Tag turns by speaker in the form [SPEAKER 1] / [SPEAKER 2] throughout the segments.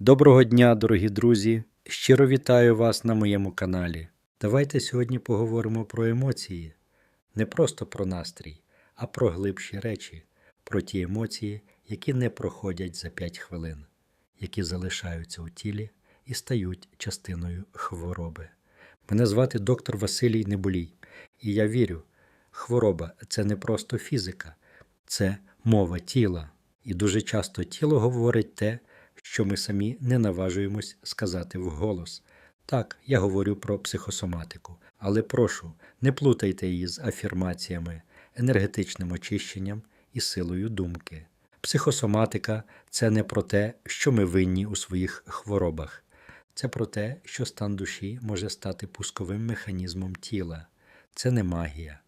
[SPEAKER 1] Доброго дня, дорогі друзі! Щиро вітаю вас на моєму каналі. Давайте сьогодні поговоримо про емоції, не просто про настрій, а про глибші речі, про ті емоції, які не проходять за 5 хвилин, які залишаються у тілі і стають частиною хвороби. Мене звати доктор Василій Неболій, і я вірю, хвороба це не просто фізика, це мова тіла. І дуже часто тіло говорить те, що ми самі не наважуємось сказати вголос. Так, я говорю про психосоматику, але прошу, не плутайте її з афірмаціями, енергетичним очищенням і силою думки. Психосоматика це не про те, що ми винні у своїх хворобах, це про те, що стан душі може стати пусковим механізмом тіла. Це не магія,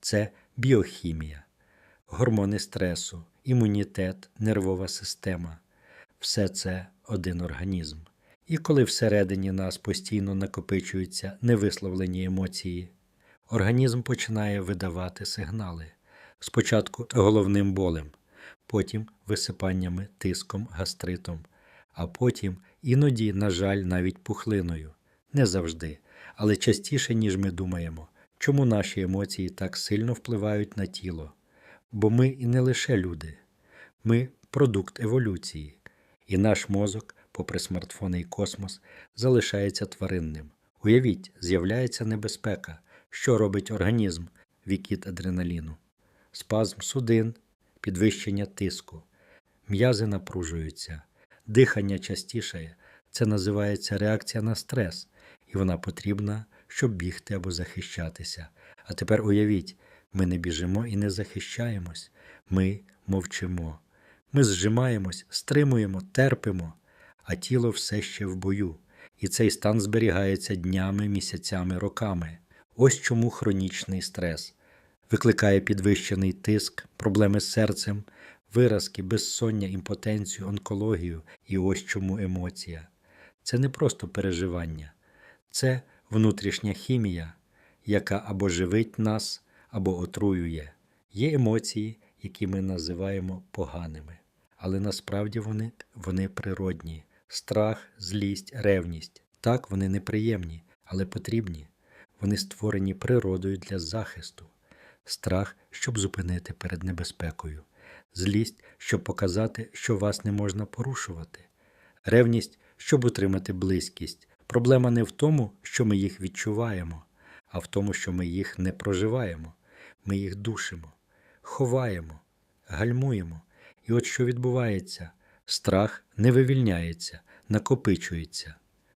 [SPEAKER 1] це біохімія, гормони стресу, імунітет, нервова система все це один організм. І коли всередині нас постійно накопичуються невисловлені емоції, організм починає видавати сигнали. Спочатку головним болем, потім висипаннями, тиском, гастритом, а потім іноді, на жаль, навіть пухлиною. Не завжди, але частіше, ніж ми думаємо, чому наші емоції так сильно впливають на тіло. Бо ми і не лише люди, ми продукт еволюції. І наш мозок, попри смартфони і космос, залишається тваринним. Уявіть, з'являється небезпека, що робить організм вікіт адреналіну, спазм судин, підвищення тиску, м'язи напружуються, дихання частішає. Це називається реакція на стрес, і вона потрібна, щоб бігти або захищатися. А тепер уявіть, ми не біжимо і не захищаємось, ми мовчимо. Ми зжимаємось, стримуємо, терпимо, а тіло все ще в бою, і цей стан зберігається днями, місяцями, роками. Ось чому хронічний стрес викликає підвищений тиск, проблеми з серцем, виразки, безсоння, імпотенцію, онкологію і ось чому емоція. Це не просто переживання, це внутрішня хімія, яка або живить нас, або отруює. Є емоції, які ми називаємо поганими але насправді вони, вони природні. Страх, злість, ревність. Так, вони неприємні, але потрібні. Вони створені природою для захисту, страх, щоб зупинити перед небезпекою, злість, щоб показати, що вас не можна порушувати, ревність, щоб утримати близькість. Проблема не в тому, що ми їх відчуваємо, а в тому, що ми їх не проживаємо, ми їх душимо, ховаємо, гальмуємо. І от що відбувається: страх не вивільняється, накопичується,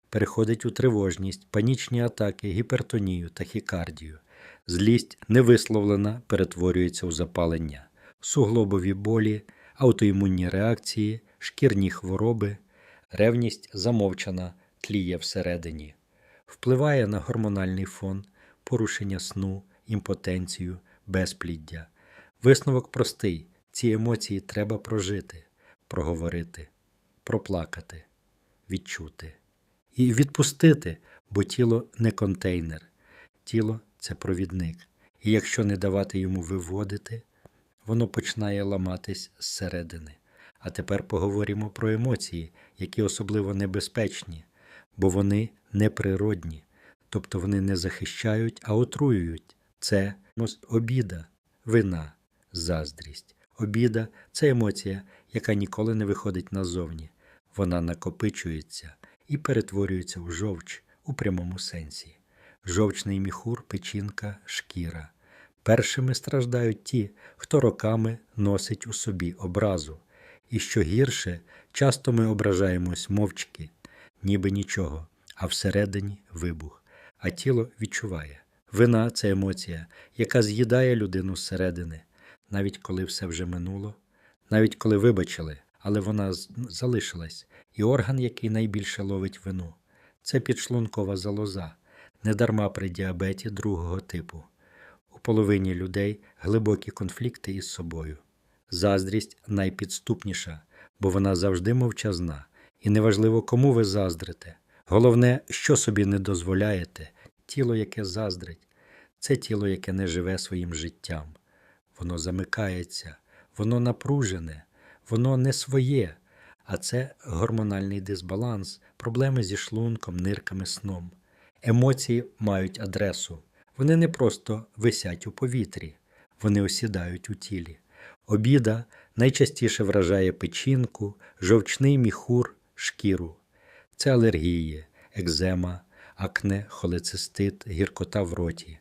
[SPEAKER 1] переходить у тривожність, панічні атаки, гіпертонію, тахікардію. Злість невисловлена перетворюється у запалення, суглобові болі, аутоімунні реакції, шкірні хвороби, ревність замовчана, тліє всередині, впливає на гормональний фон, порушення сну, імпотенцію, безпліддя. Висновок простий. Ці емоції треба прожити, проговорити, проплакати, відчути і відпустити, бо тіло не контейнер, тіло це провідник. І якщо не давати йому виводити, воно починає ламатись зсередини. А тепер поговоримо про емоції, які особливо небезпечні, бо вони неприродні, тобто вони не захищають, а отруюють. Це обіда, вина, заздрість. Обіда це емоція, яка ніколи не виходить назовні. Вона накопичується і перетворюється в жовч у прямому сенсі. Жовчний міхур, печінка, шкіра. Першими страждають ті, хто роками носить у собі образу. І що гірше, часто ми ображаємось мовчки, ніби нічого, а всередині вибух. А тіло відчуває. Вина це емоція, яка з'їдає людину зсередини навіть коли все вже минуло, навіть коли вибачили, але вона залишилась, і орган, який найбільше ловить вину, це підшлункова залоза, недарма при діабеті другого типу. У половині людей глибокі конфлікти із собою. Заздрість найпідступніша, бо вона завжди мовчазна, і неважливо, кому ви заздрите. Головне, що собі не дозволяєте, тіло, яке заздрить, це тіло, яке не живе своїм життям воно замикається, воно напружене, воно не своє, А це гормональний дисбаланс, проблеми зі шлунком, нирками, сном. Емоції мають адресу. Вони не просто висять у повітрі, вони осідають у тілі. Обіда найчастіше вражає печінку, жовчний міхур, шкіру. Це алергії, екзема, акне, холецистит, гіркота в роті.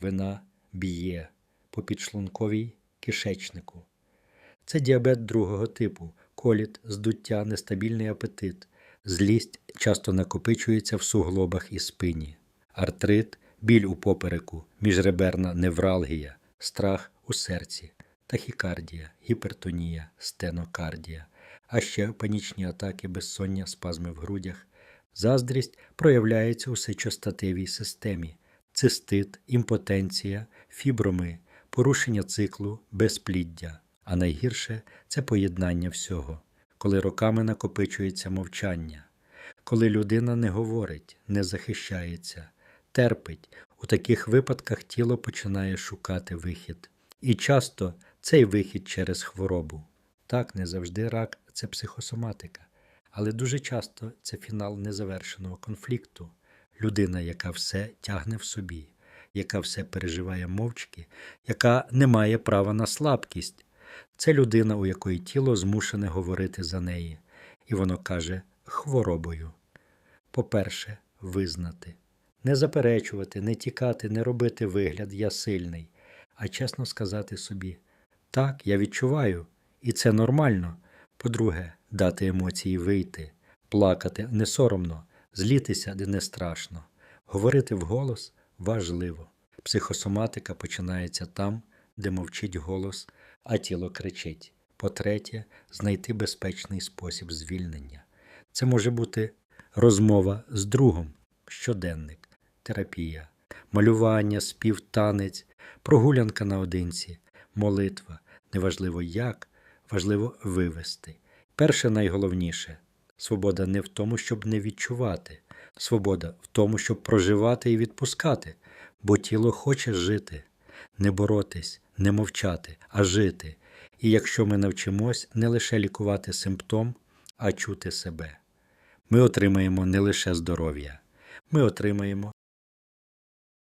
[SPEAKER 1] Вина б'є по підшлунковій кишечнику. Це діабет другого типу, коліт, здуття, нестабільний апетит, злість часто накопичується в суглобах і спині, артрит, біль у попереку, міжреберна невралгія, страх у серці, тахікардія, гіпертонія, стенокардія, а ще панічні атаки, безсоння, спазми в грудях. Заздрість проявляється у сечостатевій системі, цистит, імпотенція, фіброми, порушення циклу, безпліддя. А найгірше це поєднання всього, коли роками накопичується мовчання, коли людина не говорить, не захищається, терпить. У таких випадках тіло починає шукати вихід. І часто цей вихід через хворобу. Так, не завжди рак це психосоматика, але дуже часто це фінал незавершеного конфлікту. Людина, яка все тягне в собі, яка все переживає мовчки, яка не має права на слабкість. Це людина, у якої тіло змушене говорити за неї, і воно каже хворобою. По-перше, визнати, не заперечувати, не тікати, не робити вигляд я сильний, а чесно сказати собі так, я відчуваю, і це нормально. По-друге, дати емоції вийти, плакати не соромно, злітися де не страшно, говорити вголос важливо. Психосоматика починається там, де мовчить голос, а тіло кричить. По-третє, знайти безпечний спосіб звільнення. Це може бути розмова з другом, щоденник, терапія, малювання, спів, танець, прогулянка наодинці, молитва. Неважливо як, важливо вивести. Перше найголовніше свобода не в тому, щоб не відчувати, свобода в тому, щоб проживати і відпускати, бо тіло хоче жити, не боротись, не мовчати, а жити. І якщо ми навчимось не лише лікувати симптом, а чути себе, ми отримаємо не лише здоров'я, ми отримаємо.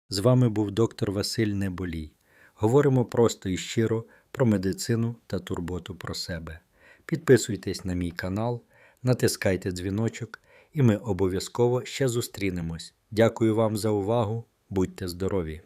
[SPEAKER 1] З вами був доктор Василь Неболій. Говоримо просто і щиро про медицину та турботу про себе. Підписуйтесь на мій канал, натискайте дзвіночок, і ми обов'язково ще зустрінемось. Дякую вам за увагу. Будьте здорові!